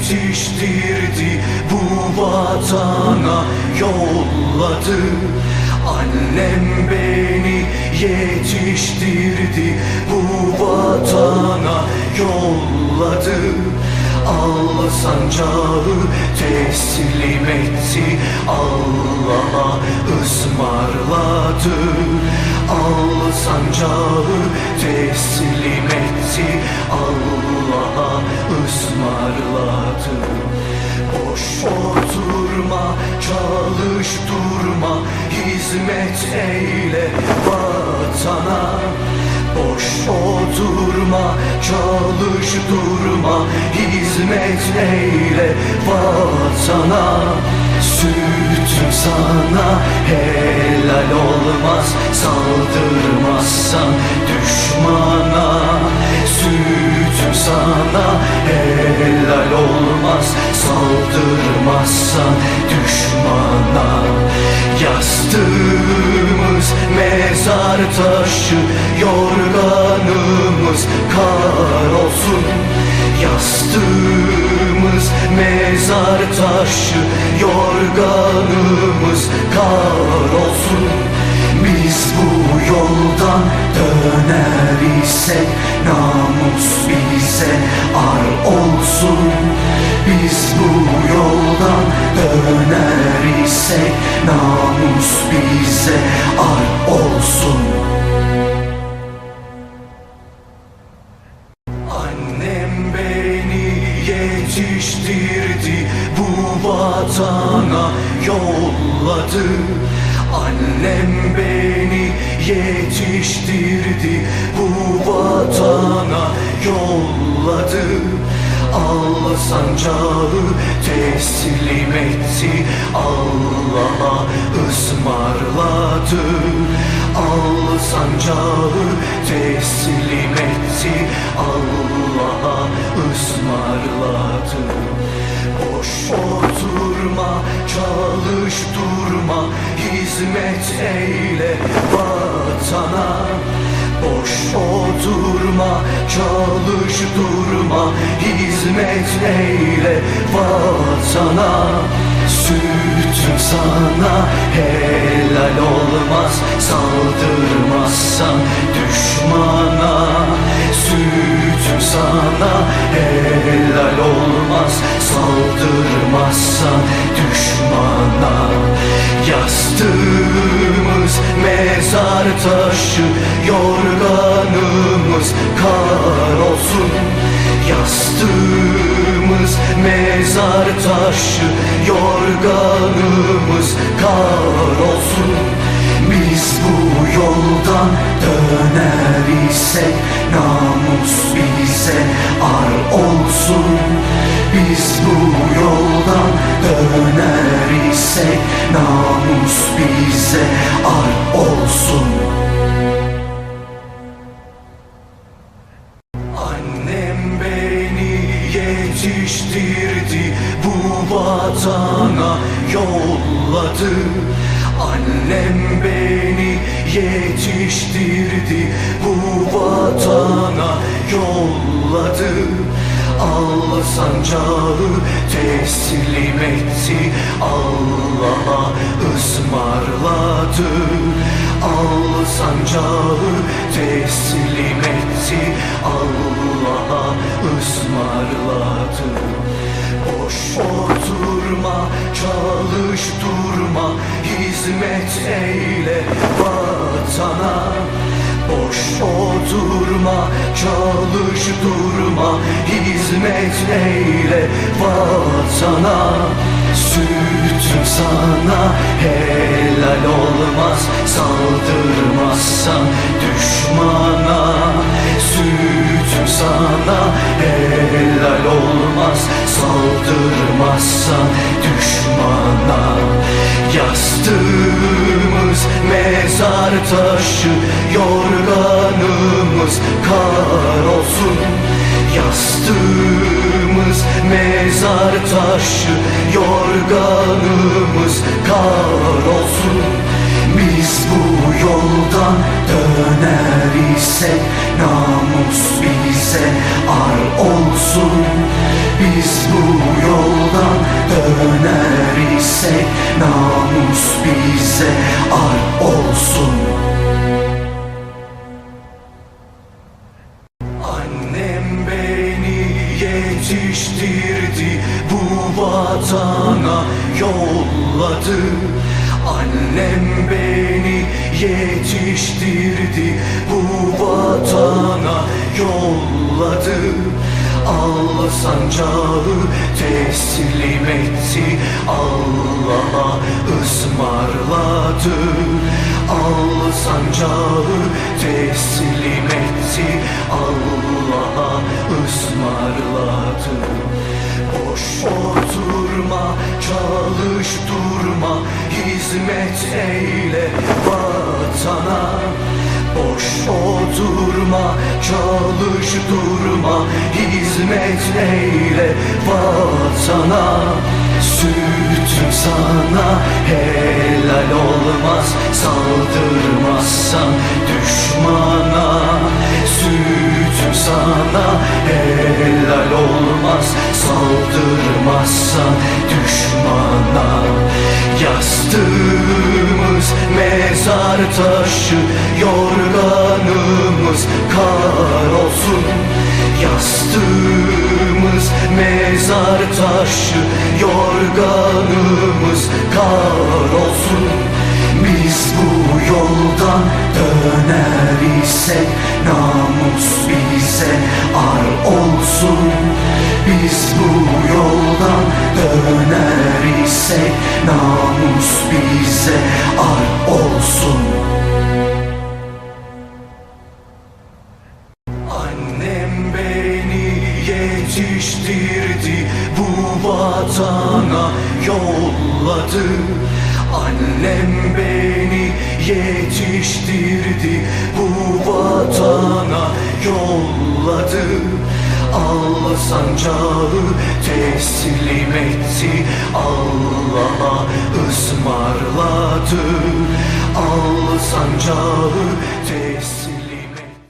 yetiştirdi. Bu vatana yolladı. Annem beni yetiştirdi. Bu vatana yolladı. Al sancağı teslim etti. Allah'a ısmarladı. Al sancağı teslim eyle vatana. Boş oturma, çalış durma Hizmet eyle vatana? Sütüm sana helal olmaz Saldırmazsan düşmana. Sütüm sana helal olmaz Saldırmazsan mezar taşı Yorganımız kar olsun. Yastığımız mezar taşı Yorganımız kar olsun Namus bize ar olsun. Annem beni yetiştirdi bu vatana yolladı. Annem beni yetiştirdi bu vatana yolladı. Al sancağı teslim etti Allah'a ısmarladı Al sancağı teslim etti. Allah'a ısmarladı. Boş oturma, çalış durma Hizmet eyle vatana. Boş oturma, çalış durma Hizmet eyle vatana Sütüm sana helal olmaz Saldırmazsan düşmana. Sütüm sana helal olmaz Saldırmazsan düşmana. Yastığımız mezar taşı Yorganımız kar Yastığımız mezar taşı Yorganımız kar olsun. Biz bu yoldan döner isek Namus bize ar olsun. Biz bu yoldan döner isek Namus bize ar olsun yetiştirdi bu vatana yolladı. Annem beni yetiştirdi bu vatana yolladı. Al sancağı teslim etti Allah'a ısmarladı. Al sancağı teslim etti Allah'a ısmarladı oturma, çalış durma Hizmet eyle vatana. Boş oturma, çalış durma Hizmet eyle vatana. Sütüm sana helal olmaz Saldırmazsan mezar taşı Yorganımız kar olsun. Yastığımız mezar taşı Yorganımız kar olsun. Biz bu yoldan döner isek Namus bize ar olsun Annem beni yetiştirdi bu vatana yolladı. Al sancağı teslim etti Allah'a ısmarladı. Al sancağı teslim etti Allah'a ısmarladı. Boş oturma, çalış durma Hizmet eyle vatana. Boş oturma, çalış durma Hizmet eyle vatana. Sütüm sana helal olmaz Saldırmazsan düşmana. Sütüm sana helal olmaz Saldırmazsan düşmana taşı Yorganımız kar olsun. Yastığımız mezar taşı Yorganımız kar olsun. Biz bu yoldan döner isek Namus bize ar olsun Biz bu yoldan döner isek Namus bize ar olsun. Annem beni yetiştirdi bu vatana yolladı. Annem beni yetiştirdi bu vatana yolladı Al sancağı teslim etti. Allah'a ısmarladı. Al sancağı